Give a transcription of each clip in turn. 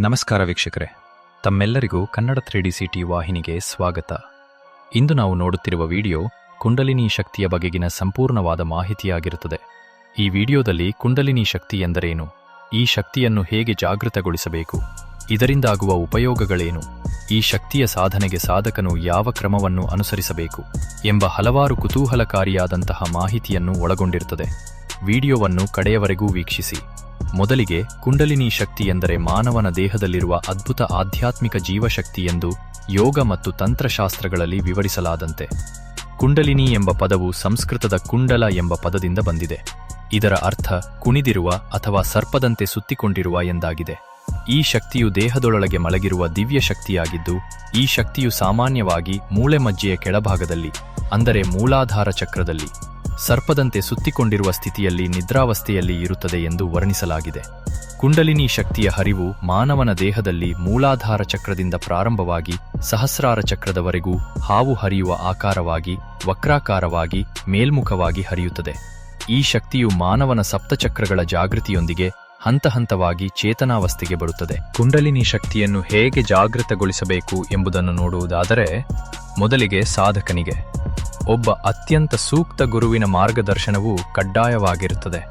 ನಮಸ್ಕಾರ ವೀಕ್ಷಕರೇ. ತಮ್ಮೆಲ್ಲರಿಗೂ ಕನ್ನಡ ತ್ರೀಡಿ ಸಿಟಿ ವಾಹಿನಿಗೆ ಸ್ವಾಗತ. ಇಂದು ನಾವು ನೋಡುತ್ತಿರುವ ವಿಡಿಯೋ ಕುಂಡಲಿನಿ ಶಕ್ತಿಯ ಬಗೆಗಿನ ಸಂಪೂರ್ಣವಾದ ಮಾಹಿತಿಯಾಗಿರುತ್ತದೆ. ಈ ವಿಡಿಯೋದಲ್ಲಿ ಕುಂಡಲಿನಿ ಶಕ್ತಿ ಎಂದರೇನು? ಈ ಶಕ್ತಿಯನ್ನು ಹೇಗೆ ಜಾಗೃತಗೊಳಿಸಬೇಕು? ಇದರಿಂದಾಗುವ ಉಪಯೋಗಗಳೇನು? ಈ ಶಕ್ತಿಯ ಸಾಧನೆಗೆ ಸಾಧಕನು ಯಾವ ಕ್ರಮವನ್ನು ಅನುಸರಿಸಬೇಕು ಎಂಬ ಹಲವಾರು ಕುತೂಹಲಕಾರಿಯಾದಂತಹ ಮಾಹಿತಿಯನ್ನು ಒಳಗೊಂಡಿರುತ್ತದೆ. ವಿಡಿಯೋವನ್ನು ಕಡೆಯವರೆಗೂ ವೀಕ್ಷಿಸಿ. ಮೊದಲಿಗೆ ಕುಂಡಲಿನಿ ಶಕ್ತಿ ಎಂದರೆ ಮಾನವನ ದೇಹದಲ್ಲಿರುವ ಅದ್ಭುತ ಆಧ್ಯಾತ್ಮಿಕ ಜೀವಶಕ್ತಿ ಎಂದು ಯೋಗ ಮತ್ತು ತಂತ್ರಶಾಸ್ತ್ರಗಳಲ್ಲಿ ವಿವರಿಸಲಾದಂತೆ. ಕುಂಡಲಿನಿ ಎಂಬ ಪದವು ಸಂಸ್ಕೃತದ ಕುಂಡಲ ಎಂಬ ಪದದಿಂದ ಬಂದಿದೆ. ಇದರ ಅರ್ಥ ಕುಣಿದಿರುವ ಅಥವಾ ಸರ್ಪದಂತೆ ಸುತ್ತಿಕೊಂಡಿರುವ ಎಂದಾಗಿದೆ. ಈ ಶಕ್ತಿಯು ದೇಹದೊಳಗೆ ಮಲಗಿರುವ ದಿವ್ಯ ಶಕ್ತಿಯಾಗಿದ್ದು, ಈ ಶಕ್ತಿಯು ಸಾಮಾನ್ಯವಾಗಿ ಮೂಳೆ ಮಜ್ಜೆಯ ಕೆಳಭಾಗದಲ್ಲಿ, ಅಂದರೆ ಮೂಲಾಧಾರ ಚಕ್ರದಲ್ಲಿ. ಸರ್ಪದಂತೆ ಸುತ್ತಿಕೊಂಡಿರುವ ಸ್ಥಿತಿಯಲ್ಲಿ ನಿದ್ರಾವಸ್ಥೆಯಲ್ಲಿ ಇರುತ್ತದೆ ಎಂದು ವರ್ಣಿಸಲಾಗಿದೆ. ಕುಂಡಲಿನಿ ಶಕ್ತಿಯ ಹರಿವು ಮಾನವನ ದೇಹದಲ್ಲಿ ಮೂಲಾಧಾರ ಚಕ್ರದಿಂದ ಪ್ರಾರಂಭವಾಗಿ ಸಹಸ್ರಾರ ಚಕ್ರದವರೆಗೂ ಹಾವು ಹರಿಯುವ ಆಕಾರವಾಗಿ, ವಕ್ರಾಕಾರವಾಗಿ, ಮೇಲ್ಮುಖವಾಗಿ ಹರಿಯುತ್ತದೆ. ಈ ಶಕ್ತಿಯು ಮಾನವನ ಸಪ್ತಚಕ್ರಗಳ ಜಾಗೃತಿಯೊಂದಿಗೆ ಹಂತ ಹಂತವಾಗಿ ಚೇತನಾವಸ್ಥೆಗೆ ಬರುತ್ತದೆ. ಕುಂಡಲಿನಿ ಶಕ್ತಿಯನ್ನು ಹೇಗೆ ಜಾಗೃತಗೊಳಿಸಬೇಕು ಎಂಬುದನ್ನು ನೋಡುವುದಾದರೆ, ಮೊದಲಿಗೆ ಸಾಧಕನಿಗೆ. ಒಬ್ಬ ಅತ್ಯಂತ ಸೂಕ್ತ ಗುರುವಿನ ಮಾರ್ಗದರ್ಶನವು ಕಡ್ಡಾಯವಾಗಿರುತ್ತದೆ.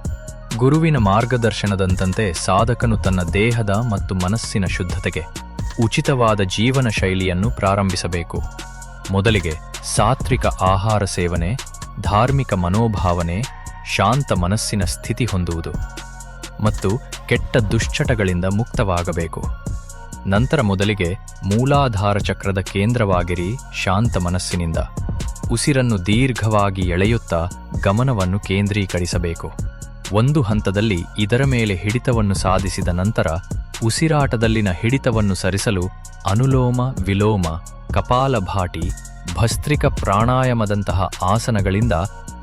ಗುರುವಿನ ಮಾರ್ಗದರ್ಶನದಂತೆ ಸಾಧಕನು ತನ್ನ ದೇಹದ ಮತ್ತು ಮನಸ್ಸಿನ ಶುದ್ಧತೆಗೆ ಉಚಿತವಾದ ಜೀವನ ಶೈಲಿಯನ್ನು ಪ್ರಾರಂಭಿಸಬೇಕು. ಮೊದಲಿಗೆ ಸಾತ್ವಿಕ ಆಹಾರ ಸೇವನೆ, ಧಾರ್ಮಿಕ ಮನೋಭಾವನೆ, ಶಾಂತ ಮನಸ್ಸಿನ ಸ್ಥಿತಿ ಹೊಂದುವುದು ಮತ್ತು ಕೆಟ್ಟ ದುಶ್ಚಟಗಳಿಂದ ಮುಕ್ತವಾಗಬೇಕು. ನಂತರ ಮೊದಲಿಗೆ ಮೂಲಾಧಾರ ಚಕ್ರದ ಕೇಂದ್ರವಾಗಿರಿ ಶಾಂತ ಮನಸ್ಸಿನಿಂದ. ಉಸಿರನ್ನು ದೀರ್ಘವಾಗಿ ಎಳೆಯುತ್ತಾ ಗಮನವನ್ನು ಕೇಂದ್ರೀಕರಿಸಬೇಕು. ಒಂದು ಹಂತದಲ್ಲಿ ಇದರ ಮೇಲೆ ಹಿಡಿತವನ್ನು ಸಾಧಿಸಿದ ನಂತರ ಉಸಿರಾಟದಲ್ಲಿನ ಹಿಡಿತವನ್ನು ಸರಿಸಲು ಅನುಲೋಮ, ವಿಲೋಮ ಕಪಾಲಭಾಟಿ ಭಸ್ತ್ರಿಕ ಪ್ರಾಣಾಯಾಮದಂತಹ ಆಸನಗಳಿಂದ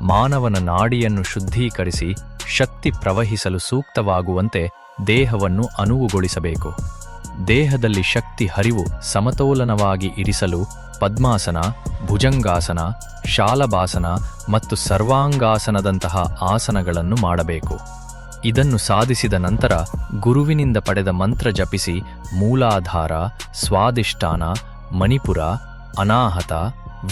ಮಾನವನ ನಾಡಿಯನ್ನು ಶುದ್ಧೀಕರಿಸಿ ಶಕ್ತಿ ಪ್ರವಹಿಸಲು ಸೂಕ್ತವಾಗುವಂತೆ ದೇಹವನ್ನು ಅನುವುಗೊಳಿಸಬೇಕು. ದೇಹದಲ್ಲಿ ಶಕ್ತಿ ಹರಿವು ಸಮತೋಲನವಾಗಿ ಇರಿಸಲು ಪದ್ಮಾಸನ, ಭುಜಂಗಾಸನ, ಶಾಲಭಾಸನ ಮತ್ತು ಸರ್ವಾಂಗಾಸನದಂತಹ ಆಸನಗಳನ್ನು ಮಾಡಬೇಕು. ಇದನ್ನು ಸಾಧಿಸಿದ ನಂತರ ಗುರುವಿನಿಂದ ಪಡೆದ ಮಂತ್ರ ಜಪಿಸಿ ಮೂಲಾಧಾರ ಸ್ವಾದಿಷ್ಠಾನ ಮಣಿಪುರ, ಅನಾಹತ,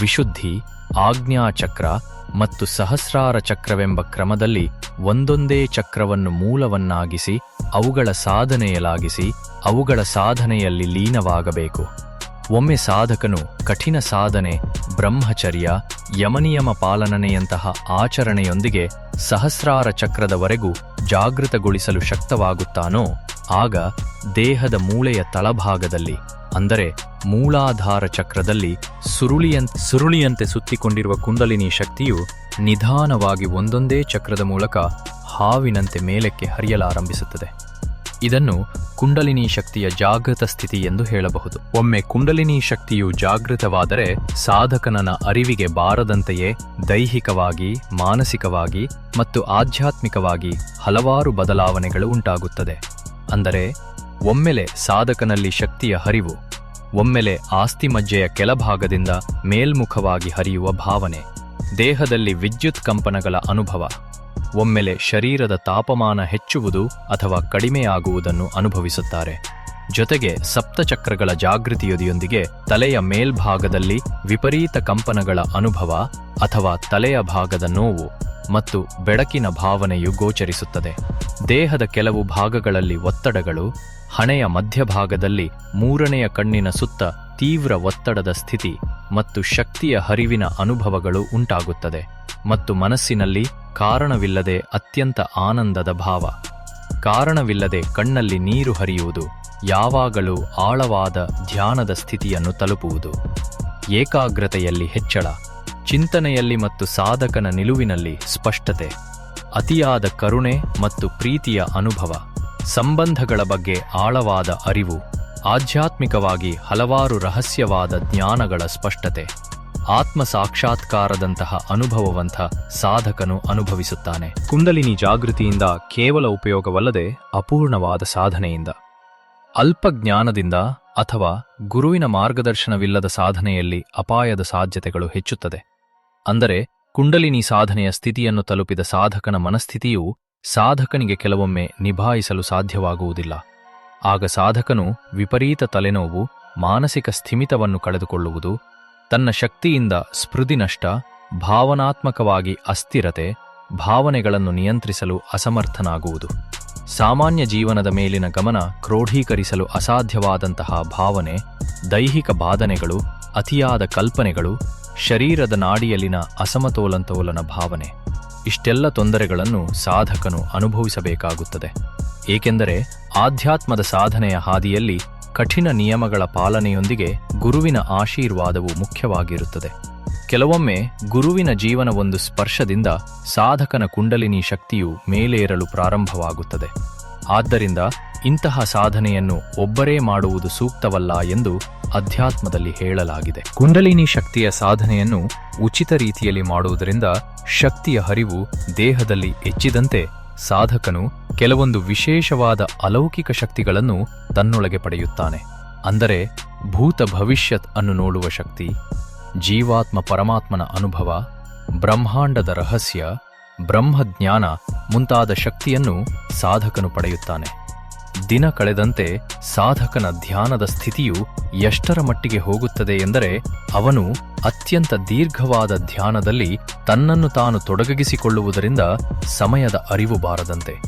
ವಿಶುದ್ಧಿ, ಆಜ್ಞಾಚಕ್ರ ಮತ್ತು ಸಹಸ್ರಾರ ಚಕ್ರವೆಂಬ ಕ್ರಮದಲ್ಲಿ ಒಂದೊಂದೇ ಚಕ್ರವನ್ನು ಮೂಲವನ್ನಾಗಿಸಿ ಅವುಗಳ ಸಾಧನೆಯಲಾಗಿಸಿ ಅವುಗಳ ಸಾಧನೆಯಲ್ಲಿ ಲೀನವಾಗಬೇಕು. ಒಮ್ಮೆ ಸಾಧಕನು ಕಠಿಣ ಸಾಧನೆ, ಬ್ರಹ್ಮಚರ್ಯ, ಯಮನಿಯಮ ಪಾಲನೆಯಂತಹ ಆಚರಣೆಯೊಂದಿಗೆ ಸಹಸ್ರಾರ ಚಕ್ರದವರೆಗೂ ಜಾಗೃತಗೊಳಿಸಲು ಶಕ್ತವಾಗುತ್ತಾನೋ, ಆಗ ದೇಹದ ಮೂಳೆಯ ತಳಭಾಗದಲ್ಲಿ, ಅಂದರೆ ಮೂಲಾಧಾರ ಚಕ್ರದಲ್ಲಿ ಸುರುಳಿಯಂತೆ ಸುರುಳಿಯಂತೆ ಸುತ್ತಿಕೊಂಡಿರುವ ಕುಂಡಲಿನಿ ಶಕ್ತಿಯು ನಿಧಾನವಾಗಿ ಒಂದೊಂದೇ ಚಕ್ರದ ಮೂಲಕ ಹಾವಿನಂತೆ ಮೇಲಕ್ಕೆ ಹರಿಯಲಾರಂಭಿಸುತ್ತದೆ. ಇದನ್ನು ಕುಂಡಲಿನಿ ಶಕ್ತಿಯ ಜಾಗೃತ ಸ್ಥಿತಿ ಎಂದು ಹೇಳಬಹುದು. ಒಮ್ಮೆ ಕುಂಡಲಿನಿ ಶಕ್ತಿಯು ಜಾಗೃತವಾದರೆ ಸಾಧಕನನ ಅರಿವಿಗೆ ಬಾರದಂತೆಯೇ ದೈಹಿಕವಾಗಿ, ಮಾನಸಿಕವಾಗಿ ಮತ್ತು ಆಧ್ಯಾತ್ಮಿಕವಾಗಿ ಹಲವಾರು ಬದಲಾವಣೆಗಳು ಉಂಟಾಗುತ್ತದೆ. ಅಂದರೆ ಒಮ್ಮೆಲೆ ಸಾಧಕನಲ್ಲಿ ಶಕ್ತಿಯ ಹರಿವು, ಒಮ್ಮೆಲೆ ಆಸ್ತಿಮಜ್ಜೆಯ ಕೆಳಭಾಗದಿಂದ ಮೇಲ್ಮುಖವಾಗಿ ಹರಿಯುವ ಭಾವನೆ, ದೇಹದಲ್ಲಿ ವಿದ್ಯುತ್ ಕಂಪನಗಳ ಅನುಭವ. ಒಮ್ಮೆಲೆ ಶರೀರದ ತಾಪಮಾನ ಹೆಚ್ಚುವುದು ಅಥವಾ ಕಡಿಮೆಯಾಗುವುದನ್ನು ಅನುಭವಿಸುತ್ತಾರೆ. ಜೊತೆಗೆ ಸಪ್ತಚಕ್ರಗಳ ಜಾಗೃತಿಯೊಂದಿಗೆ ತಲೆಯ ಮೇಲ್ಭಾಗದಲ್ಲಿ ವಿಪರೀತ ಕಂಪನಗಳ ಅನುಭವ ಅಥವಾ ತಲೆಯ ಭಾಗದ ನೋವು ಮತ್ತು ಬೆಳಕಿನ ಭಾವನೆಯು ಗೋಚರಿಸುತ್ತದೆ. ದೇಹದ ಕೆಲವು ಭಾಗಗಳಲ್ಲಿ ಒತ್ತಡಗಳು, ಹಣೆಯ ಮಧ್ಯಭಾಗದಲ್ಲಿ ಮೂರನೆಯ ಕಣ್ಣಿನ ಸುತ್ತ ತೀವ್ರ ಒತ್ತಡದ ಸ್ಥಿತಿ ಮತ್ತು ಶಕ್ತಿಯ ಹರಿವಿನ ಅನುಭವಗಳು ಉಂಟಾಗುತ್ತದೆ. ಮತ್ತು ಮನಸ್ಸಿನಲ್ಲಿ ಕಾರಣವಿಲ್ಲದೆ ಅತ್ಯಂತ ಆನಂದದ ಭಾವ. ಕಾರಣವಿಲ್ಲದೆ ಕಣ್ಣಲ್ಲಿ ನೀರು ಹರಿಯುವುದು, ಯಾವಾಗಲೂ ಆಳವಾದ ಧ್ಯಾನದ ಸ್ಥಿತಿಯನ್ನು ತಲುಪುವುದು. ಏಕಾಗ್ರತೆಯಲ್ಲಿ ಹೆಚ್ಚಳ, ಚಿಂತನೆಯಲ್ಲಿ ಮತ್ತು ಸಾಧಕನ ನಿಲುವಿನಲ್ಲಿ ಸ್ಪಷ್ಟತೆ. ಅತಿಯಾದ ಕರುಣೆ ಮತ್ತು ಪ್ರೀತಿಯ ಅನುಭವ, ಸಂಬಂಧಗಳ ಬಗ್ಗೆ ಆಳವಾದ ಅರಿವು, ಆಧ್ಯಾತ್ಮಿಕವಾಗಿ ಹಲವಾರು ರಹಸ್ಯವಾದ ಜ್ಞಾನಗಳ ಸ್ಪಷ್ಟತೆ. ಆತ್ಮ ಸಾಕ್ಷಾತ್ಕಾರದಂತಹ ಅನುಭವವಂಥ ಸಾಧಕನು ಅನುಭವಿಸುತ್ತಾನೆ. ಕುಂಡಲಿನಿ ಜಾಗೃತಿಯಿಂದ ಕೇವಲ ಉಪಯೋಗವಲ್ಲದೆ ಅಪೂರ್ಣವಾದ ಸಾಧನೆಯಿಂದ. ಅಲ್ಪ ಜ್ಞಾನದಿಂದ ಅಥವಾ ಗುರುವಿನ ಮಾರ್ಗದರ್ಶನವಿಲ್ಲದ ಸಾಧನೆಯಲ್ಲಿ ಅಪಾಯದ ಸಾಧ್ಯತೆಗಳು ಹೆಚ್ಚುತ್ತದೆ. ಅಂದರೆ, ಕುಂಡಲಿನಿ ಸಾಧನೆಯ ಸ್ಥಿತಿಯನ್ನು ತಲುಪಿದ ಸಾಧಕನ ಮನಸ್ಥಿತಿಯು ಸಾಧಕನಿಗೆ ಕೆಲವೊಮ್ಮೆ ನಿಭಾಯಿಸಲು ಸಾಧ್ಯವಾಗುವುದಿಲ್ಲ. ಆಗ ಸಾಧಕನು ವಿಪರೀತ ತಲೆನೋವು, ಮಾನಸಿಕ ಸ್ಥಿಮಿತವನ್ನು ಕಳೆದುಕೊಳ್ಳುವುದು ತನ್ನ ಶಕ್ತಿಯಿಂದ ಸ್ಮೃತಿ ನಷ್ಟ ಭಾವನಾತ್ಮಕವಾಗಿ ಅಸ್ಥಿರತೆ, ಭಾವನೆಗಳನ್ನು ನಿಯಂತ್ರಿಸಲು ಅಸಮರ್ಥನಾಗುವುದು. ಸಾಮಾನ್ಯ ಜೀವನದ ಮೇಲಿನ ಗಮನ ಕ್ರೋಢೀಕರಿಸಲು ಅಸಾಧ್ಯವಾದಂತಹ ಭಾವನೆ, ದೈಹಿಕ ಬಾಧನೆಗಳು, ಅತಿಯಾದ ಕಲ್ಪನೆಗಳು, ಶರೀರದ ನಾಡಿಯಲ್ಲಿನ ಅಸಮತೋಲಂತೋಲನ ಭಾವನೆ. ಇಷ್ಟೆಲ್ಲ ತೊಂದರೆಗಳನ್ನು ಸಾಧಕನು ಅನುಭವಿಸಬೇಕಾಗುತ್ತದೆ. ಏಕೆಂದರೆ ಆಧ್ಯಾತ್ಮದ ಸಾಧನೆಯ ಹಾದಿಯಲ್ಲಿ ಕಠಿಣ ನಿಯಮಗಳ ಪಾಲನೆಯೊಂದಿಗೆ ಗುರುವಿನ ಆಶೀರ್ವಾದವು ಮುಖ್ಯವಾಗಿರುತ್ತದೆ. ಕೆಲವೊಮ್ಮೆ ಗುರುವಿನ ಜೀವನ ಒಂದು ಸ್ಪರ್ಶದಿಂದ ಸಾಧಕನ ಕುಂಡಲಿನಿ ಶಕ್ತಿಯು ಮೇಲೇರಲು ಪ್ರಾರಂಭವಾಗುತ್ತದೆ. ಆದ್ದರಿಂದ ಇಂತಹ ಸಾಧನೆಯನ್ನು ಒಬ್ಬರೇ ಮಾಡುವುದು ಸೂಕ್ತವಲ್ಲ ಎಂದು ಅಧ್ಯಾತ್ಮದಲ್ಲಿ ಹೇಳಲಾಗಿದೆ. ಕುಂಡಲಿನಿ ಶಕ್ತಿಯ ಸಾಧನೆಯನ್ನು ಉಚಿತ ರೀತಿಯಲ್ಲಿ ಮಾಡುವುದರಿಂದ ಶಕ್ತಿಯ ಹರಿವು ದೇಹದಲ್ಲಿ ಹೆಚ್ಚಿದಂತೆ ಸಾಧಕನು ಕೆಲವೊಂದು ವಿಶೇಷವಾದ ಅಲೌಕಿಕ ಶಕ್ತಿಗಳನ್ನು ತನ್ನೊಳಗೆ ಪಡೆಯುತ್ತಾನೆ. ಅಂದರೆ ಭೂತ ಭವಿಷ್ಯತ್ ಅನ್ನು ನೋಡುವ ಶಕ್ತಿ, ಜೀವಾತ್ಮ ಪರಮಾತ್ಮನ ಅನುಭವ, ಬ್ರಹ್ಮಾಂಡದ ರಹಸ್ಯ, ಬ್ರಹ್ಮಜ್ಞಾನ ಮುಂತಾದ ಶಕ್ತಿಯನ್ನು ಸಾಧಕನು ಪಡೆಯುತ್ತಾನೆ. ದಿನ ಕಳೆದಂತೆ ಸಾಧಕನ ಧ್ಯಾನದ ಸ್ಥಿತಿಯು ಎಷ್ಟರ ಮಟ್ಟಿಗೆ ಹೋಗುತ್ತದೆ ಎಂದರೆ ಅವನು ಅತ್ಯಂತ ದೀರ್ಘವಾದ ಧ್ಯಾನದಲ್ಲಿ ತನ್ನನ್ನು ತಾನು ತೊಡಗಿಸಿಕೊಳ್ಳುವುದರಿಂದ ಸಮಯದ ಅರಿವು ಬಾರದಂತೆ.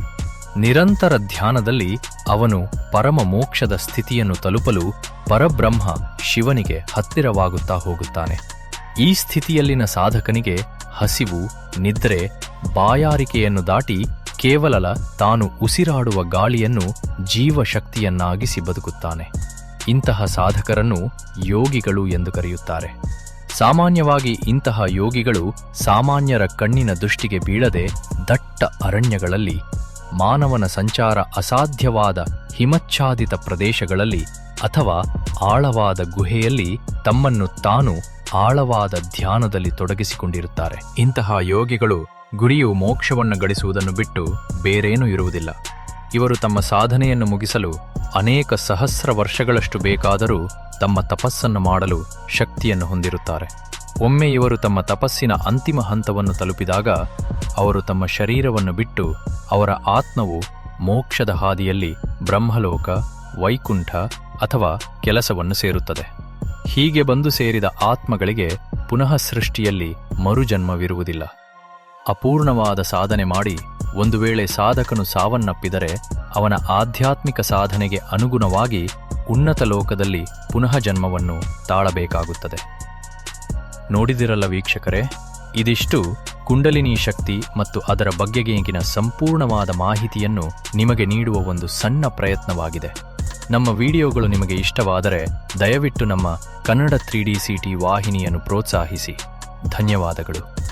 ನಿರಂತರ ಧ್ಯಾನದಲ್ಲಿ ಅವನು ಪರಮ ಮೋಕ್ಷದ ಸ್ಥಿತಿಯನ್ನು ತಲುಪಲು ಪರಬ್ರಹ್ಮ ಶಿವನಿಗೆ ಹತ್ತಿರವಾಗುತ್ತಾ ಹೋಗುತ್ತಾನೆ. ಈ ಸ್ಥಿತಿಯಲ್ಲಿನ ಸಾಧಕನಿಗೆ ಹಸಿವು, ನಿದ್ರೆ, ಬಾಯಾರಿಕೆಯನ್ನು ದಾಟಿ ಕೇವಲ ತಾನು ಉಸಿರಾಡುವ ಗಾಳಿಯನ್ನು ಜೀವಶಕ್ತಿಯನ್ನಾಗಿಸಿ ಬದುಕುತ್ತಾನೆ. ಇಂತಹ ಸಾಧಕರನ್ನು ಯೋಗಿಗಳು ಎಂದು ಕರೆಯುತ್ತಾರೆ. ಸಾಮಾನ್ಯವಾಗಿ ಇಂತಹ ಯೋಗಿಗಳು ಸಾಮಾನ್ಯರ ಕಣ್ಣಿನ ದೃಷ್ಟಿಗೆ ಬೀಳದೆ ದಟ್ಟ ಅರಣ್ಯಗಳಲ್ಲಿ, ಮಾನವನ ಸಂಚಾರ ಅಸಾಧ್ಯವಾದ ಹಿಮಚ್ಛಾದಿತ ಪ್ರದೇಶಗಳಲ್ಲಿ ಅಥವಾ ಆಳವಾದ ಗುಹೆಯಲ್ಲಿ ತಮ್ಮನ್ನು ತಾನು ಆಳವಾದ ಧ್ಯಾನದಲ್ಲಿ ತೊಡಗಿಸಿಕೊಂಡಿರುತ್ತಾರೆ. ಇಂತಹ ಯೋಗಿಗಳು ಗುರಿಯು ಮೋಕ್ಷವನ್ನು ಗಳಿಸುವುದನ್ನು ಬಿಟ್ಟು ಬೇರೇನೂ ಇರುವುದಿಲ್ಲ. ಇವರು ತಮ್ಮ ಸಾಧನೆಯನ್ನು ಮುಗಿಸಲು ಅನೇಕ ಸಹಸ್ರ ವರ್ಷಗಳಷ್ಟು ಬೇಕಾದರೂ ತಮ್ಮ ತಪಸ್ಸನ್ನು ಮಾಡಲು ಶಕ್ತಿಯನ್ನು ಹೊಂದಿರುತ್ತಾರೆ. ಒಮ್ಮೆ ಇವರು ತಮ್ಮ ತಪಸ್ಸಿನ ಅಂತಿಮ ಹಂತವನ್ನು ತಲುಪಿದಾಗ ಅವರು ತಮ್ಮ ಶರೀರವನ್ನು ಬಿಟ್ಟು ಅವರ ಆತ್ಮವು ಮೋಕ್ಷದ ಹಾದಿಯಲ್ಲಿ ಬ್ರಹ್ಮಲೋಕ, ವೈಕುಂಠ ಅಥವಾ ಕೆಲಸವನ್ನು ಸೇರುತ್ತದೆ. ಹೀಗೆ ಬಂದು ಸೇರಿದ ಆತ್ಮಗಳಿಗೆ ಪುನಃ ಸೃಷ್ಟಿಯಲ್ಲಿ ಮರುಜನ್ಮವಿರುವುದಿಲ್ಲ. ಅಪೂರ್ಣವಾದ ಸಾಧನೆ ಮಾಡಿ ಒಂದು ವೇಳೆ ಸಾಧಕನು ಸಾವನ್ನಪ್ಪಿದರೆ ಅವನ ಆಧ್ಯಾತ್ಮಿಕ ಸಾಧನೆಗೆ ಅನುಗುಣವಾಗಿ ಉನ್ನತ ಲೋಕದಲ್ಲಿ ಪುನಃ ಜನ್ಮವನ್ನು ತಾಳಬೇಕಾಗುತ್ತದೆ. ನೋಡಿದಿರಲ್ಲ ವೀಕ್ಷಕರೇ, ಇದಿಷ್ಟು ಕುಂಡಲಿನಿ ಶಕ್ತಿ ಮತ್ತು ಅದರ ಬಗೆಗಿನ ಸಂಪೂರ್ಣವಾದ ಮಾಹಿತಿಯನ್ನು ನಿಮಗೆ ನೀಡುವ ಒಂದು ಸಣ್ಣ ಪ್ರಯತ್ನವಾಗಿದೆ. ನಮ್ಮ ವಿಡಿಯೋಗಳು ನಿಮಗೆ ಇಷ್ಟವಾದರೆ ದಯವಿಟ್ಟು ನಮ್ಮ ಕನ್ನಡ ತ್ರೀ ಡಿ ಸಿ ವಾಹಿನಿಯನ್ನು ಪ್ರೋತ್ಸಾಹಿಸಿ. ಧನ್ಯವಾದಗಳು.